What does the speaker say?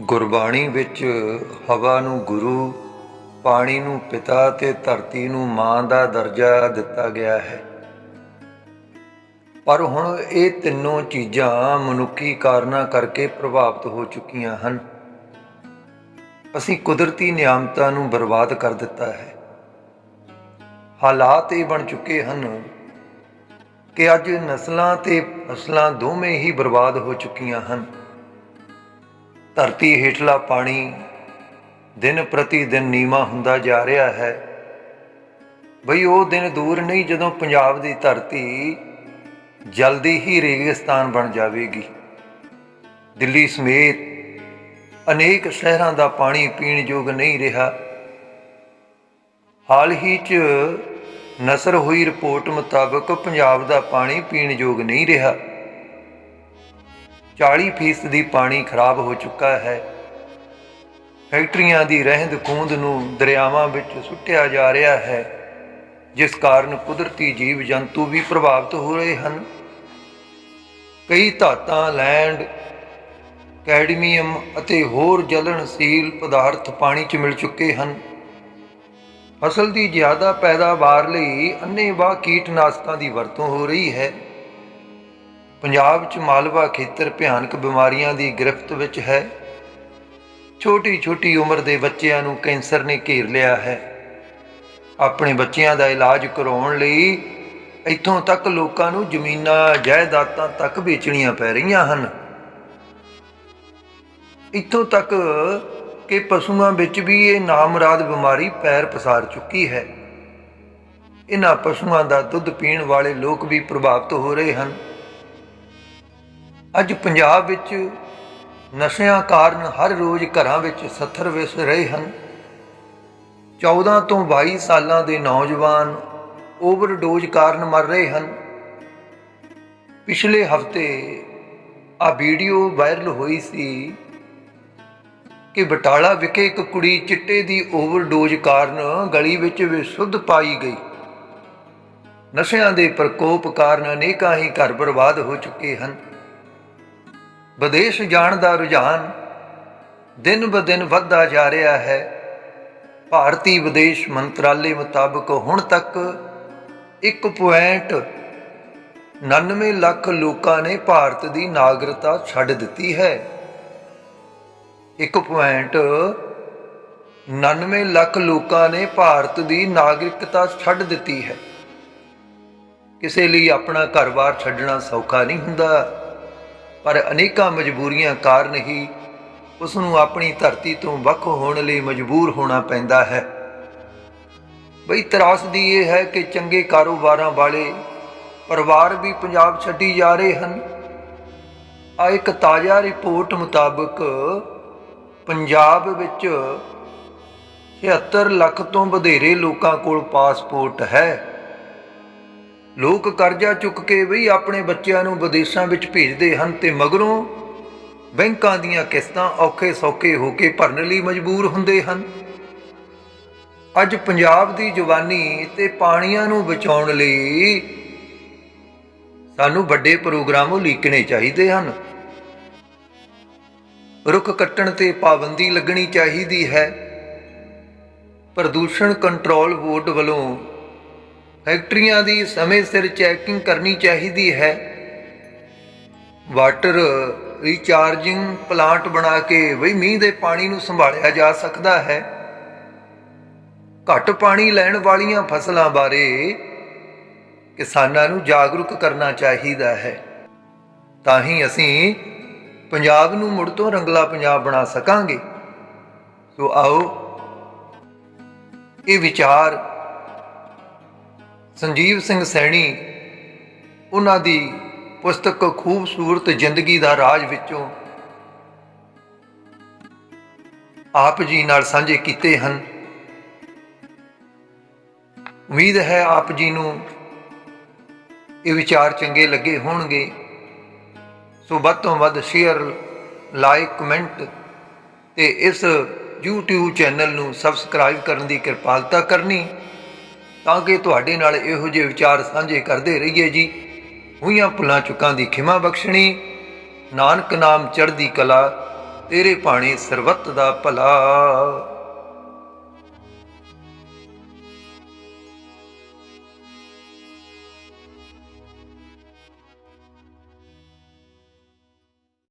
ਗੁਰਬਾਣੀ ਵਿੱਚ ਹਵਾ ਨੂੰ ਗੁਰੂ, ਪਾਣੀ ਨੂੰ ਪਿਤਾ ਤੇ ਧਰਤੀ ਨੂੰ ਮਾਂ ਦਾ ਦਰਜਾ ਦਿੱਤਾ ਗਿਆ ਹੈ। ਪਰ ਹੁਣ ਇਹ ਤਿੰਨੋਂ ਚੀਜ਼ਾਂ ਮਨੁੱਖੀ ਕਾਰਨਾਂ ਕਰਕੇ ਪ੍ਰਭਾਵਿਤ ਹੋ ਚੁੱਕੀਆਂ ਹਨ। ਅਸੀਂ ਕੁਦਰਤੀ ਨਿਆਮਤਾਂ ਨੂੰ ਬਰਬਾਦ ਕਰ ਦਿੱਤਾ ਹੈ। ਹਾਲਾਤ ਇਹ ਬਣ ਚੁੱਕੇ ਹਨ ਕਿ ਅੱਜ ਨਸਲਾਂ ਤੇ ਫਸਲਾਂ ਦੋਵੇਂ ਹੀ ਬਰਬਾਦ ਹੋ ਚੁੱਕੀਆਂ ਹਨ। ਧਰਤੀ ਹੇਠਲਾ ਪਾਣੀ ਦਿਨ ਪ੍ਰਤੀ ਦਿਨ ਨੀਵਾ ਹੁੰਦਾ ਜਾ ਰਿਹਾ ਹੈ। ਬਈ ਉਹ ਦਿਨ ਦੂਰ ਨਹੀਂ ਜਦੋਂ ਪੰਜਾਬ ਦੀ ਧਰਤੀ ਜਲਦੀ ਹੀ ਰੇਗਿਸਤਾਨ ਬਣ ਜਾਵੇਗੀ। ਦਿੱਲੀ ਸਮੇਤ ਅਨੇਕ ਸ਼ਹਿਰਾਂ ਦਾ ਪਾਣੀ ਪੀਣ ਯੋਗ ਨਹੀਂ ਰਿਹਾ। ਹਾਲ ਹੀ 'ਚ ਨਸਰ ਹੋਈ ਰਿਪੋਰਟ ਮੁਤਾਬਕ ਪੰਜਾਬ ਦਾ ਪਾਣੀ ਪੀਣ ਯੋਗ ਨਹੀਂ ਰਿਹਾ। 40% ਦੀ ਪਾਣੀ ਖਰਾਬ ਹੋ ਚੁੱਕਾ ਹੈ। ਫੈਕਟਰੀਆਂ ਦੀ ਰਹਿੰਦ ਖੂੰਦ ਨੂੰ ਦਰਿਆਵਾਂ ਵਿੱਚ ਸੁੱਟਿਆ ਜਾ ਰਿਹਾ ਹੈ, ਜਿਸ ਕਾਰਨ ਕੁਦਰਤੀ ਜੀਵ ਜੰਤੂ ਵੀ ਪ੍ਰਭਾਵਿਤ ਹੋ ਰਹੇ ਹਨ। ਕਈ ਧਾਤਾਂ, ਲੈਂਡ, ਕੈਡਮੀਅਮ ਅਤੇ ਹੋਰ ਜਲਣਸ਼ੀਲ ਪਦਾਰਥ ਪਾਣੀ 'ਚ ਮਿਲ ਚੁੱਕੇ ਹਨ। ਫਸਲ ਦੀ ਜ਼ਿਆਦਾ ਪੈਦਾਵਾਰ ਲਈ ਅੰਨ੍ਹੇਵਾਹ ਕੀਟਨਾਸ਼ਕਾਂ ਦੀ ਵਰਤੋਂ ਹੋ ਰਹੀ ਹੈ। ਪੰਜਾਬ 'ਚ ਮਾਲਵਾ ਖੇਤਰ ਭਿਆਨਕ ਬਿਮਾਰੀਆਂ ਦੀ ਗ੍ਰਿਫਤ ਵਿੱਚ ਹੈ। ਛੋਟੀ ਛੋਟੀ ਉਮਰ ਦੇ ਬੱਚਿਆਂ ਨੂੰ ਕੈਂਸਰ ਨੇ ਘੇਰ ਲਿਆ ਹੈ। ਆਪਣੇ ਬੱਚਿਆਂ ਦਾ ਇਲਾਜ ਕਰਾਉਣ ਲਈ ਇੱਥੋਂ ਤੱਕ ਲੋਕਾਂ ਨੂੰ ਜ਼ਮੀਨਾਂ, ਜਾਇਦਾਦਾਂ ਤੱਕ ਵੇਚਣੀਆਂ ਪੈ ਰਹੀਆਂ ਹਨ। ਇੱਥੋਂ ਤੱਕ ਕਿ ਪਸ਼ੂਆਂ ਵਿੱਚ ਵੀ ਇਹ ਨਾਮਰਾਦ ਬਿਮਾਰੀ ਪੈਰ ਪਸਾਰ ਚੁੱਕੀ ਹੈ। ਇਹਨਾਂ ਪਸ਼ੂਆਂ ਦਾ ਦੁੱਧ ਪੀਣ ਵਾਲੇ ਲੋਕ ਵੀ ਪ੍ਰਭਾਵਿਤ ਹੋ ਰਹੇ ਹਨ। ਅੱਜ ਪੰਜਾਬ ਵਿੱਚ ਨਸ਼ਿਆਂ ਕਾਰਨ ਹਰ ਰੋਜ਼ ਘਰਾਂ ਵਿੱਚ ਸੱਥਰ ਵਿਸ ਰਹੇ ਹਨ। 14 ਤੋਂ 22 ਸਾਲਾਂ ਦੇ ਨੌਜਵਾਨ ਓਵਰਡੋਜ਼ ਕਾਰਨ ਮਰ ਰਹੇ ਹਨ। ਪਿਛਲੇ ਹਫ਼ਤੇ ਆ ਵੀਡੀਓ ਵਾਇਰਲ ਹੋਈ ਸੀ ਕਿ ਬਟਾਲਾ ਵਿਖੇ ਇੱਕ ਕੁੜੀ ਚਿੱਟੇ ਦੀ ਓਵਰਡੋਜ਼ ਕਾਰਨ ਗਲੀ ਵਿੱਚ ਵਿਸ਼ੁੱਧ ਪਾਈ ਗਈ। ਨਸ਼ਿਆਂ ਦੇ ਪ੍ਰਕੋਪ ਕਾਰਨ ਅਨੇਕਾਂ ਹੀ ਘਰ ਬਰਬਾਦ ਹੋ ਚੁੱਕੇ ਹਨ। ਵਿਦੇਸ਼ ਜਾਣ ਦਾ ਰੁਝਾਨ ਦਿਨ ਬ ਦਿਨ ਵੱਧਦਾ ਜਾ ਰਿਹਾ ਹੈ। ਭਾਰਤੀ ਵਿਦੇਸ਼ ਮੰਤਰਾਲੇ ਮੁਤਾਬਕ ਹੁਣ ਤੱਕ 1.99 ਲੱਖ ਲੋਕਾਂ ਨੇ ਭਾਰਤ ਦੀ ਨਾਗਰਿਕਤਾ ਛੱਡ ਦਿੱਤੀ ਹੈ। 1.99 ਲੱਖ ਲੋਕਾਂ ਨੇ ਭਾਰਤ ਦੀ ਨਾਗਰਿਕਤਾ ਛੱਡ ਦਿੱਤੀ ਹੈ। ਕਿਸੇ ਲਈ ਆਪਣਾ ਘਰ-ਬਾਰ ਛੱਡਣਾ ਸੌਖਾ ਨਹੀਂ ਹੁੰਦਾ। ਪਰ ਅਨੇਕਾਂ ਮਜਬੂਰੀਆਂ ਕਾਰਨ ਹੀ ਉਸ ਨੂੰ ਆਪਣੀ ਧਰਤੀ ਤੋਂ ਵੱਖ ਹੋਣ ਲਈ ਮਜਬੂਰ ਹੋਣਾ ਪੈਂਦਾ ਹੈ। ਬਈ ਤਰਾਸਦੀ ਇਹ ਹੈ ਕਿ ਚੰਗੇ ਕਾਰੋਬਾਰਾਂ ਵਾਲੇ ਪਰਿਵਾਰ ਵੀ ਪੰਜਾਬ ਛੱਡੀ ਜਾ ਰਹੇ ਹਨ। ਆ ਇੱਕ ਤਾਜ਼ਾ ਰਿਪੋਰਟ ਮੁਤਾਬਕ ਪੰਜਾਬ ਵਿੱਚ 76 ਲੱਖ ਤੋਂ ਵਧੇਰੇ ਲੋਕਾਂ ਕੋਲ ਪਾਸਪੋਰਟ ਹੈ। ਲੋਕ ਕਰਜ਼ਾ ਚੁੱਕ ਕੇ ਵੀ ਆਪਣੇ ਬੱਚਿਆਂ ਨੂੰ ਵਿਦੇਸ਼ਾਂ ਵਿੱਚ ਭੇਜਦੇ ਹਨ ਤੇ ਮਗਰੋਂ ਬੈਂਕਾਂ ਦੀਆਂ ਕਿਸ਼ਤਾਂ ਔਖੇ ਸੌਖੇ ਹੋ ਕੇ ਭਰਨ ਲਈ ਮਜਬੂਰ ਹੁੰਦੇ ਹਨ। ਅੱਜ ਪੰਜਾਬ ਦੀ ਜਵਾਨੀ ਤੇ ਪਾਣੀਆਂ ਨੂੰ ਬਚਾਉਣ ਲਈ ਸਾਨੂੰ ਵੱਡੇ ਪ੍ਰੋਗਰਾਮ ਉਲੀਕਣੇ ਚਾਹੀਦੇ ਹਨ। ਰੁੱਖ ਕੱਟਣ ਤੇ ਪਾਬੰਦੀ ਲੱਗਣੀ ਚਾਹੀਦੀ ਹੈ। ਪ੍ਰਦੂਸ਼ਣ ਕੰਟਰੋਲ ਬੋਰਡ ਵੱਲੋਂ ਫੈਕਟਰੀਆਂ ਦੀ ਸਮੇਂ ਸਿਰ ਚੈਕਿੰਗ ਕਰਨੀ ਚਾਹੀਦੀ ਹੈ। ਵਾਟਰ ਰੀਚਾਰਜਿੰਗ ਪਲਾਂਟ ਬਣਾ ਕੇ ਵਈ ਮੀਂਹ ਦੇ ਪਾਣੀ ਨੂੰ ਸੰਭਾਲਿਆ ਜਾ ਸਕਦਾ ਹੈ। ਘੱਟ ਪਾਣੀ ਲੈਣ ਵਾਲੀਆਂ ਫਸਲਾਂ ਬਾਰੇ ਕਿਸਾਨਾਂ ਨੂੰ ਜਾਗਰੂਕ ਕਰਨਾ ਚਾਹੀਦਾ ਹੈ। ਤਾਂ ਹੀ ਅਸੀਂ ਪੰਜਾਬ ਨੂੰ ਮੁੜ ਤੋਂ ਰੰਗਲਾ ਪੰਜਾਬ ਬਣਾ ਸਕਾਂਗੇ। ਸੋ ਆਓ, ਇਹ ਵਿਚਾਰ ਸੰਜੀਵ ਸਿੰਘ ਸੈਣੀ ਉਹਨਾਂ ਦੀ ਪੁਸਤਕ ਖੂਬਸੂਰਤ ਜ਼ਿੰਦਗੀ ਦਾ ਰਾਜ ਵਿੱਚੋਂ ਆਪ ਜੀ ਨਾਲ ਸਾਂਝੇ ਕੀਤੇ ਹਨ। ਉਮੀਦ ਹੈ ਆਪ ਜੀ ਨੂੰ ਇਹ ਵਿਚਾਰ ਚੰਗੇ ਲੱਗੇ ਹੋਣਗੇ। ਸੋ ਵੱਧ ਤੋਂ ਵੱਧ ਸ਼ੇਅਰ ਲਾਈਕ ਕਮੈਂਟ ਤੇ ਇਸ YouTube ਚੈਨਲ ਨੂੰ ਸਬਸਕ੍ਰਾਈਬ ਕਰਨ ਦੀ ਕਿਰਪਾਲਤਾ ਕਰਨੀ। ਤਾਂ ਕਿ ਤੁਹਾਡੇ ਨਾਲ ਇਹੋ ਜਿਹੇ ਵਿਚਾਰ ਸਾਂਝੇ ਕਰਦੇ ਰਹੀਏ ਜੀ। ਹੋਈਆਂ ਭੁੱਲਾਂ ਚੁੱਕਾਂ ਦੀ ਖਿਮਾ ਬਖਸ਼ਣੀ। ਨਾਨਕ ਨਾਮ ਚੜ੍ਹਦੀ ਕਲਾ, ਤੇਰੇ ਭਾਣੇ ਸਰਬੱਤ ਦਾ ਭਲਾ।